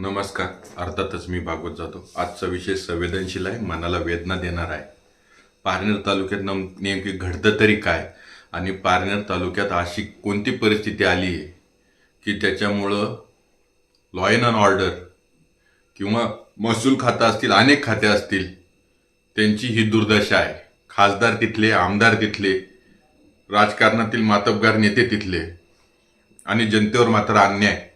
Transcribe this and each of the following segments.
नमस्कार. अर्थातच मी भागवत जातो. आजचा विषय संवेदनशील आहे मनाला वेदना देणार आहे. पारनेर तालुक्यात नम नेमकी घडतं तरी काय? आणि पारनेर तालुक्यात अशी कोणती परिस्थिती आली आहे की त्याच्यामुळं लॉ अँड ऑर्डर किंवा महसूल खातं असतील अनेक खाते असतील त्यांची ही दुर्दशा आहे. खासदार तिथले आमदार तिथले राजकारणातील मातबगार नेते तिथले आणि जनतेवर मात्र अन्याय.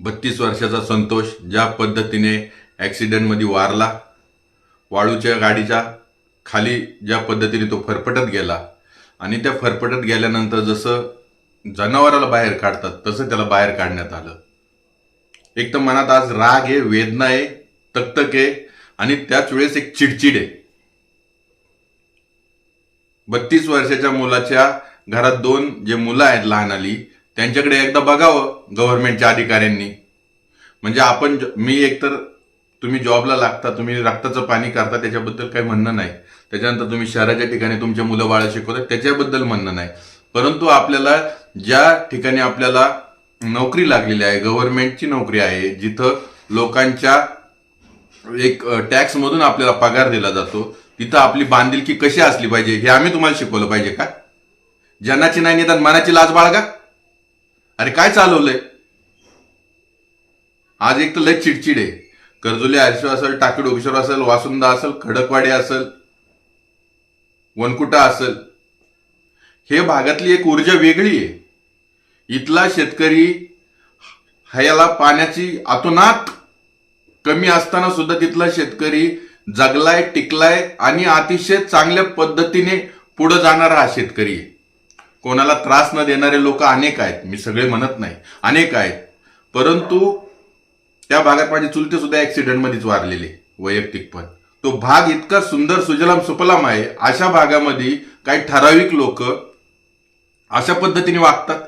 बत्तीस वर्षाचा संतोष ज्या पद्धतीने ॲक्सिडेंटमध्ये वारला वाळूच्या गाडीच्या खाली ज्या पद्धतीने तो फरफटत गेला आणि त्या फरफटत गेल्यानंतर जसं जनावराला बाहेर काढतात तसं त्याला बाहेर काढण्यात आलं. एक तर मनात आज राग आहे वेदना आहे तकतक आहे आणि त्याच वेळेस एक चिडचिड आहे. बत्तीस वर्षाच्या मुलाच्या घरात दोन जे मुलं आहेत लहान आली त्यांच्याकडे एकदा बघावं गव्हर्नमेंटच्या अधिकाऱ्यांनी. म्हणजे आपण ज- मी एकतर तुम्ही जॉबला लागता तुम्ही रक्ताचं पाणी करता त्याच्याबद्दल काही म्हणणं नाही. त्याच्यानंतर तुम्ही शहराच्या ठिकाणी तुमच्या मुलं बाळं शिकवता त्याच्याबद्दल म्हणणं नाही. परंतु आपल्याला ज्या ठिकाणी आपल्याला नोकरी लागलेली आहे गव्हर्नमेंटची नोकरी आहे जिथं लोकांच्या एक टॅक्समधून आपल्याला पगार दिला जातो तिथं आपली बांधिलकी कशी असली पाहिजे हे आम्ही तुम्हाला शिकवलं पाहिजे का? जनाची नाही निदान मनाची लाज बाळगा. अरे काय चालवलंय? आज एक तर लय चिडचिड आहे. कर्जुले आरशिव असेल टाकी डोकेश्वर असेल वासुंदा असेल खडकवाडी असेल वनकुटा असेल. हे भागातली एक ऊर्जा वेगळी आहे. इथला शेतकरी ह्याला पाण्याची आतोनात कमी असताना सुद्धा तिथला शेतकरी जगलाय टिकलाय आणि अतिशय चांगल्या पद्धतीने पुढे जाणारा हा शेतकरी आहे. कोणाला त्रास न देणारे लोक अनेक आहेत. मी सगळे म्हणत नाही. अनेक आहेत. परंतु त्या भागात माझे चुलते सुद्धा ऍक्सिडेंटमध्येच वारलेले वैयक्तिक पण. तो भाग इतका सुंदर सुजलाम सुपलाम आहे. अशा भागामध्ये काही ठराविक लोक अशा पद्धतीने वागतात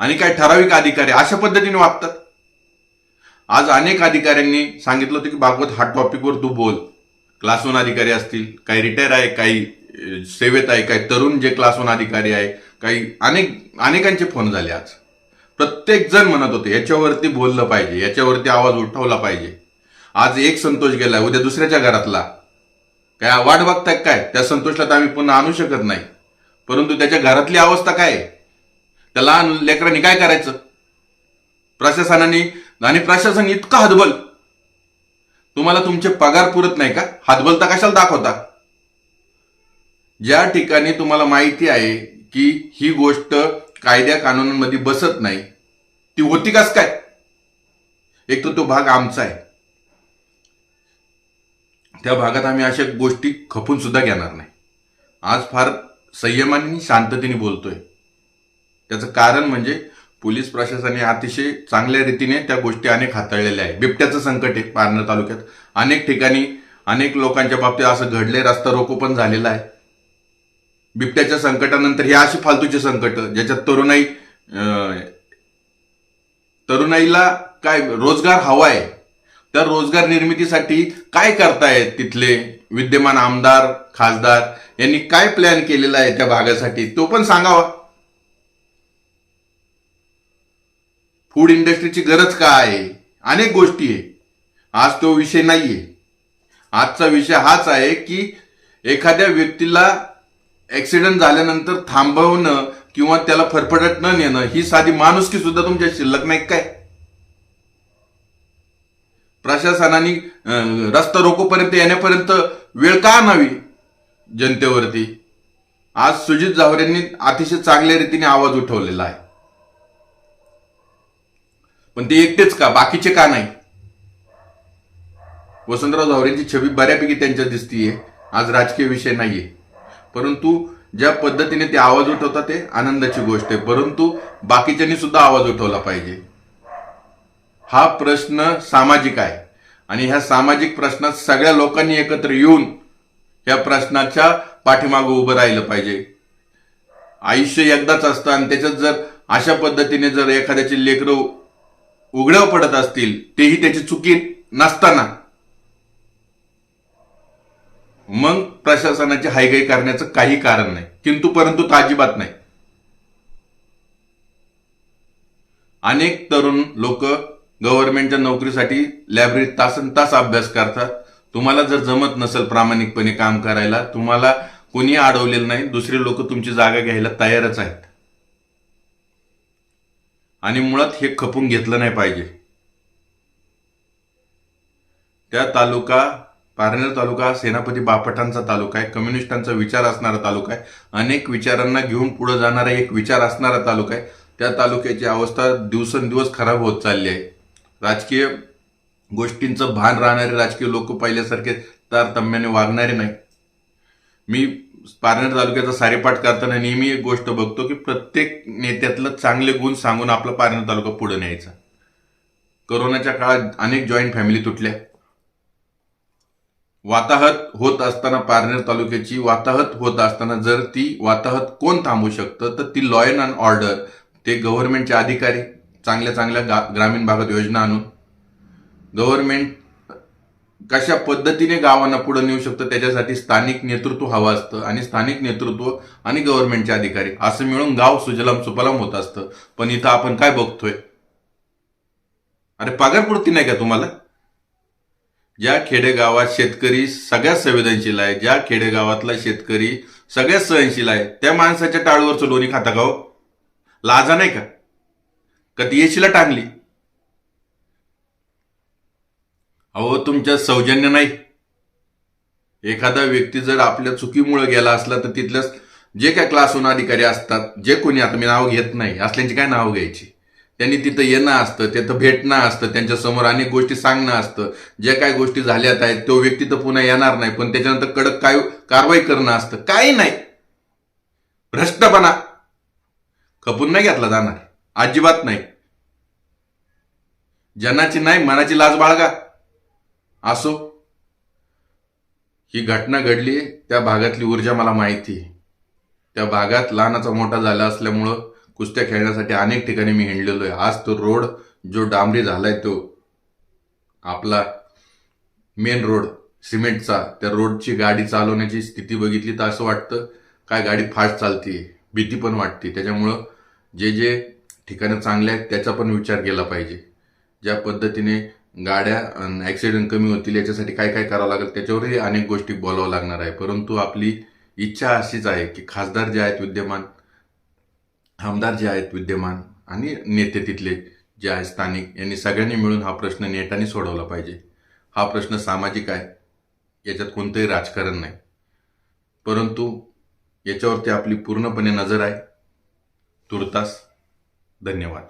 आणि काही ठराविक अधिकारी अशा पद्धतीने वागतात. आज अनेक अधिकाऱ्यांनी सांगितलं होतं की भागवत हा टॉपिकवर तू बोल. क्लास वन अधिकारी असतील काही रिटायर आहे काही सेवेत आहे काही तरुण जे क्लास वन अधिकारी आहे काही अनेक अनेकांचे फोन झाले आज. प्रत्येक जण म्हणत होते याच्यावरती बोललं पाहिजे याच्यावरती आवाज उठवला पाहिजे. आज एक संतोष गेला उद्या दुसऱ्याच्या घरातला. काय वाट बघताय काय? त्या संतोषला तर आम्ही पुन्हा आणू शकत नाही. परंतु त्याच्या घरातली अवस्था काय? आहे? त्या लहान लेकरांनी काय करायचं? प्रशासनाने आणि प्रशासन इतकं हतबल. तुम्हाला तुमचे पगार पुरत नाही का? हातबल तर कशाला दाखवता? ज्या ठिकाणी तुम्हाला माहिती आहे की ही गोष्ट कायद्या कानूनांमध्ये बसत नाही. ती होती कस काय? एक तर तो भाग आमचा आहे. त्या भागात आम्ही अशा गोष्टी खपून सुद्धा घेणार नाही. आज फार संयमाने आणि शांततेने बोलतोय. त्याचं कारण म्हणजे पोलीस प्रशासनाने अतिशय चांगल्या रीतीने त्या गोष्टी अनेक हाताळलेल्या आहे बिबट्याचं संकट आहे पारनेर तालुक्यात. अनेक ठिकाणी अनेक लोकांच्या बाबतीत असं घडले रस्ता रोको पण झालेला आहे. बिबट्याच्या संकटानंतर हे अशी फालतूची संकट ज्याच्यात तरुणाई तरुणाईला काय रोजगार हवा आहे रोजगार निर्मितीसाठी काय करतायत तिथले विद्यमान आमदार खासदार? यांनी काय प्लॅन केलेला आहे त्या भागासाठी? तो पण सांगावा. फूड इंडस्ट्रीची गरज काय आहे? अनेक गोष्टी आहे. आज तो विषय नाहीये. आजचा विषय हाच आहे की एखाद्या व्यक्तीला ऍक्सिडेंट झाल्यानंतर थांबवणं किंवा त्याला फरफटत न नेणं ही साधी माणुसकी सुद्धा तुमच्या शिल्लक नाही काय? प्रशासनाने रस्ता रोकोपर्यंत येण्यापर्यंत वेळ का आणावी जनतेवरती? आज सुजित जावरेंनी अतिशय चांगल्या रीतीने आवाज उठवलेला आहे. पण ते एकटेच का? बाकीचे का नाही? वसंतराव झावरेंची छबी बऱ्यापैकी त्यांच्या दिसतीये. आज राजकीय विषय नाहीये. परंतु ज्या पद्धतीने ते आवाज उठवतात ते आनंदाची गोष्ट आहे. परंतु बाकीच्यांनी सुद्धा आवाज उठवला पाहिजे. हा प्रश्न सामाजिक आहे. आणि ह्या सामाजिक प्रश्नात सगळ्या लोकांनी एकत्र येऊन या प्रश्नाच्या पाठीमागं उभं राहिलं पाहिजे. आयुष्य एकदाच असतं आणि त्याच्यात जर अशा पद्धतीने जर एखाद्याची लेकरं उघड्यावर पडत असतील तेही त्याची चुकी नसताना मग प्रशासनाची हायगाई करण्याचं काही कारण नाही. किंतु परंतु तर अजिबात नाही. अनेक तरुण लोक गव्हर्नमेंटच्या नोकरीसाठी लायब्ररीत तासन तास अभ्यास करतात. तुम्हाला जर जमत नसेल प्रामाणिकपणे काम करायला तुम्हाला कोणी अडवलेलं नाही. दुसरे लोक तुमची जागा घ्यायला तयारच आहेत. आणि मुळात हे खपून घेतलं नाही पाहिजे. त्या तालुका पारनेर तालुका हा सेनापती बापटांचा तालुका आहे कम्युनिस्टांचा विचार असणारा तालुका आहे अनेक विचारांना घेऊन पुढे जाणारा एक विचार असणारा तालुका आहे. त्या तालुक्याची अवस्था दिवसेंदिवस खराब होत चालली आहे. राजकीय गोष्टींचं भान राहणारे राजकीय लोक पहिल्यासारखे तारतम्याने वागणारे नाही. मी पारनेर तालुक्याचा सारेपाठ करताना नेहमी एक गोष्ट बघतो की प्रत्येक नेत्यातलं चांगले गुण सांगून आपला पारनेर तालुका पुढे न्यायचा. करोनाच्या काळात अनेक जॉईंट फॅमिली तुटल्या. वाताहत होत असताना पारनेर तालुक्याची वाताहत होत असताना जर ती वाताहत कोण थांबू शकतं तर ती लॉ अँड ऑर्डर ते गव्हर्नमेंटचे अधिकारी चांगल्या चांगल्या गा ग्रामीण भागात योजना आणून गव्हर्नमेंट कशा पद्धतीने गावांना पुढे नेऊ शकतं त्याच्यासाठी स्थानिक नेतृत्व हवं असतं आणि स्थानिक नेतृत्व आणि गव्हर्नमेंटचे अधिकारी असं मिळून गाव सुजलाम सुपलाम होत असतं. पण इथं आपण काय बघतोय? अरे पगारपूर्ती नाही का तुम्हाला? ज्या खेडेगावात शेतकरी सगळ्यात संवेदनशील आहे ज्या खेडेगावातला शेतकरी सगळ्यात सहनशील आहे त्या माणसाच्या टाळूवरचं लोणी खाता का हो? लाजा नाही का? का ती येशीला टांगली? अहो तुमच्या सौजन्य नाही. एखादा व्यक्ती जर आपल्या चुकीमुळे गेला असला तर तिथल्या जे काय क्लासहून अधिकारी असतात जे कोणी आता मी नाव घेत नाही असल्यांची काय नाव घ्यायची? त्यांनी तिथं येणं असतं तिथं भेटणं असतं त्यांच्यासमोर अनेक गोष्टी सांगणं असतं. जे काय गोष्टी झाल्यात आहेत तो व्यक्ती तर पुन्हा येणार नाही पण त्याच्यानंतर कडक काय कारवाई करणं असतं. काही नाही. भ्रष्टपणा. खपून नाही घेतला जाणार. अजिबात नाही. जनाची नाही मनाची लाज बाळगा. असो. ही घटना घडली त्या भागातली ऊर्जा मला माहिती आहे. त्या भागात लहानाचा मोठा झाला असल्यामुळं कुस्त्या खेळण्यासाठी अनेक ठिकाणी मी हिंडलेलो आहे. आज तो रोड जो डांबरी झालाय तो आपला मेन रोड सिमेंटचा त्या रोडची गाडी चालवण्याची स्थिती बघितली तर असं वाटतं काय गाडी फास्ट चालते भीती पण वाटते. त्याच्यामुळं जे जे ठिकाणं चांगले आहेत त्याचा पण विचार केला पाहिजे. ज्या पद्धतीने गाड्या ॲक्सिडेंट कमी होतील याच्यासाठी काय काय करावं लागेल त्याच्यावरही अनेक गोष्टी बोलावं लागणार आहे. परंतु आपली इच्छा अशीच आहे की खासदार जे आहेत विद्यमान आमदार जे आहेत विद्यमान आणि नेते तिथले जे आहेत स्थानिक यांनी सगळ्यांनी मिळून हा प्रश्न नेटाने सोडवला पाहिजे. हा प्रश्न सामाजिक आहे. याच्यात कोणतंही राजकारण नाही. परंतु याच्यावरती आपली पूर्णपणे नजर आहे. तुर्तास धन्यवाद.